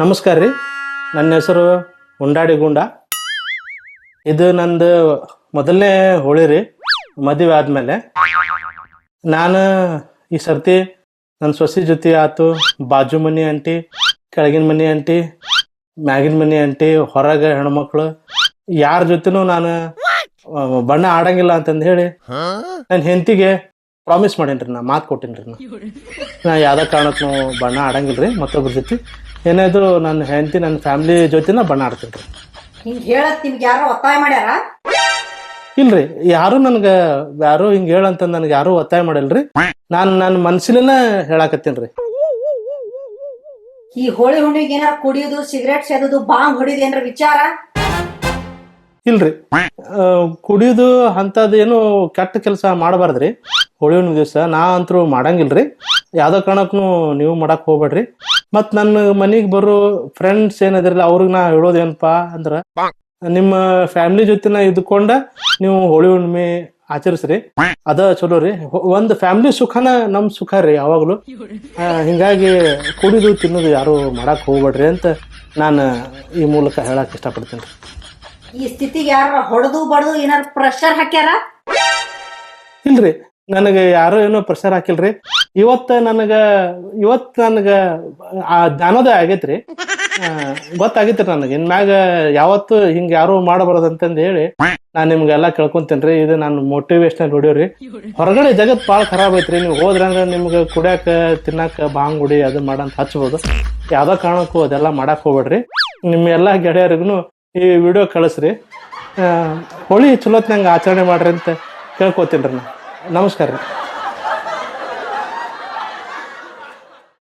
ನಮಸ್ಕಾರ ರೀ. ನನ್ನ ಹೆಸರು ಉಂಡಾಡಿ ಗುಂಡ. ಇದು ನಂದು ಮೊದಲನೇ ಹೋಳಿ ರೀ, ಮದುವೆ ಆದಮೇಲೆ. ನಾನು ಈ ಸರ್ತಿ ನನ್ನ ಸೊಸಿ ಜೊತೆ ಆತು, ಬಾಜು ಮನೆ ಅಂಟಿ ಕೆಳಗಿನ ಮನೆ ಅಂಟಿ ಮ್ಯಾಗಿನ ಮನೆ ಅಂಟಿ ಹೊರಗೆ ಹೆಣ್ಮಕ್ಳು. ಯಾರ ಜೊತೆನೂ ನಾನು ಬಣ್ಣ ಆಡಂಗಿಲ್ಲ ಅಂತಂದು ಹೇಳಿ. ನನ್ನ ಹೆಂಡತಿಗೆ ಪ್ರಾಮಿಸ್ ಮಾಡೇನ್ರಿ, ನಾ ಮಾತು ಕೊಟ್ಟೀನಿ ರೀ ನಾ. ನಾ ಯಾವ್ದೇ ಕಾರಣಕ್ಕೂ ಬಣ್ಣ ಆಡಂಗಿಲ್ಲ ರೀ ಮತ್ತೊಬ್ರ ಜೊತೆ. ಏನಾದ್ರು ನನ್ನ ಹೆಂಡತಿ ನನ್ನ ಫ್ಯಾಮಿಲಿ ಜೊತೆನ ಬಣ್ಣ ಆಡ್ತೀನಿ ರೀ ಹಿಂಗ್ ಹೇಳತ್ ನಿಮ್ಗೆ ಯಾರೋ ಒತ್ತಾಯ ಮಾಡ್ಯಾರ? ಇಲ್ರಿ ಯಾರು ನನ್ಗ ಯಾರು ಹಿಂಗ್ ಹೇಳಂತ ನನ್ಗೆ ಯಾರು ಒತ್ತಾಯ ಮಾಡಿಲ್ರಿ? ನಾನ್ ನನ್ನ ಮನ್ಸಿನ ಹೇಳಾಕತ್ತೀನಿ ರೀ ಈ ಹೋಳಿ ಹುಣ್ಣಿಗೆ ಏನಾರ ಕುಡಿಯೋದು ಸಿಗರೇಟ್ ಸೇದೋದು ಬಾಂಗ್ ಹೊಡಿಯೋದು ಏನಾರ ವಿಚಾರ? ಇಲ್ರಿ. ಕುಡಿಯೋದು ಅಂಥದ್ದು ಏನು ಕೆಟ್ಟ ಕೆಲಸ ಮಾಡಬಾರ್ದ್ರಿ. ಹೋಳಿ ಹುಣ್ಣಿಮೆ ದಿವಸ ನಾ ಅಂತರೂ ಮಾಡಂಗಿಲ್ರಿ. ಯಾವ್ದೋ ಕಾರಣಕ್ಕೂ ನೀವು ಮಾಡಕ್ ಹೋಗ್ಬೇಡ್ರಿ. ಮತ್ ನನ್ನ ಮನಿಗ್ ಬರೋ ಫ್ರೆಂಡ್ಸ್ ಏನದಿರಲ್ಲ ಅವ್ರಿಗೆ ನಾ ಹೇಳೋದೇನಪ್ಪಾ ಅಂದ್ರ ನಿಮ್ಮ ಫ್ಯಾಮಿಲಿ ಜೊತೆನ ಇದ್ಕೊಂಡ ನೀವು ಹೋಳಿ ಹುಣ್ಣಿಮೆ ಆಚರಿಸ್ರಿ. ಅದ ಚಲೋ ರೀ. ಒಂದ್ ಫ್ಯಾಮಿಲಿ ಸುಖನ ನಮ್ ಸುಖ ರೀ ಯಾವಾಗ್ಲೂ. ಹಿಂಗಾಗಿ ಕುಡಿದು ತಿನ್ನೋದು ಯಾರು ಮಾಡಕ್ ಹೋಗ್ಬೇಡ್ರಿ ಅಂತ ನಾನು ಈ ಮೂಲಕ ಹೇಳಕ್ ಇಷ್ಟಪಡ್ತೀನಿ ಈ ಸ್ಥಿತಿಗೆ ಯಾರ ಹೊಡೆದು ಬಡದು ಏನಾರ ಪ್ರೆಷರ್ ಹಾಕ್ಯಾರ? ಇಲ್ರಿ, ನನಗೆ ಯಾರು ಏನೋ ಪ್ರೆಷರ್ ಹಾಕಿಲ್ರಿ. ಇವತ್ತ ನನಗ ಇವತ್ ನನಗ, ಆ ಜ್ಞಾನೋದಯ ಆಗೈತ್ರಿ. ಗೊತ್ತಾಗೈತ್ರಿ ನನಗೆ. ಇನ್ಮ್ಯಾಗ ಯಾವತ್ತು ಹಿಂಗ ಯಾರು ಮಾಡಬಾರದು ಅಂತಂದ ಹೇಳಿ ನಾನ್ ನಿಮ್ಗೆಲ್ಲಾ ಕೇಳ್ಕೊಂತೇನ್ರಿ. ಇದು ನಾನು ಮೋಟಿವೇಶನಲ್ ಹೊಡಿಯೋರಿ ಹೊರಗಡೆ ಜಗತ್ ಬಾಳ ಖರಾಬ್ ಐತ್ರಿ. ನೀವು ಹೋದ್ರಂಗ ನಿಮ್ಗೆ ಕುಡಿಯಾಕ, ತಿನ್ನಾಕ ಬಾಂಗುಡಿ ಅದು ಮಾಡಂತ ಹಚ್ಬೋದು. ಯಾವ್ದೋ ಕಾರಣಕ್ಕೂ ಅದೆಲ್ಲ ಮಾಡಕ್ ಹೋಗ್ಬೇಡ್ರಿ. ನಿಮ್ಮ ಎಲ್ಲಾ ಗೆಳೆಯರಿಗೂ ಈ ವಿಡಿಯೋ ಕಳಿಸ್ರಿ. ಹೋಳಿ ಚಲೋತ್ನಂಗೆ ಆಚರಣೆ ಮಾಡ್ರಿ ಅಂತ ಕೇಳ್ಕೊತೀನಿ ರೀ ನಾ. ನಮಸ್ಕಾರ ರೀ.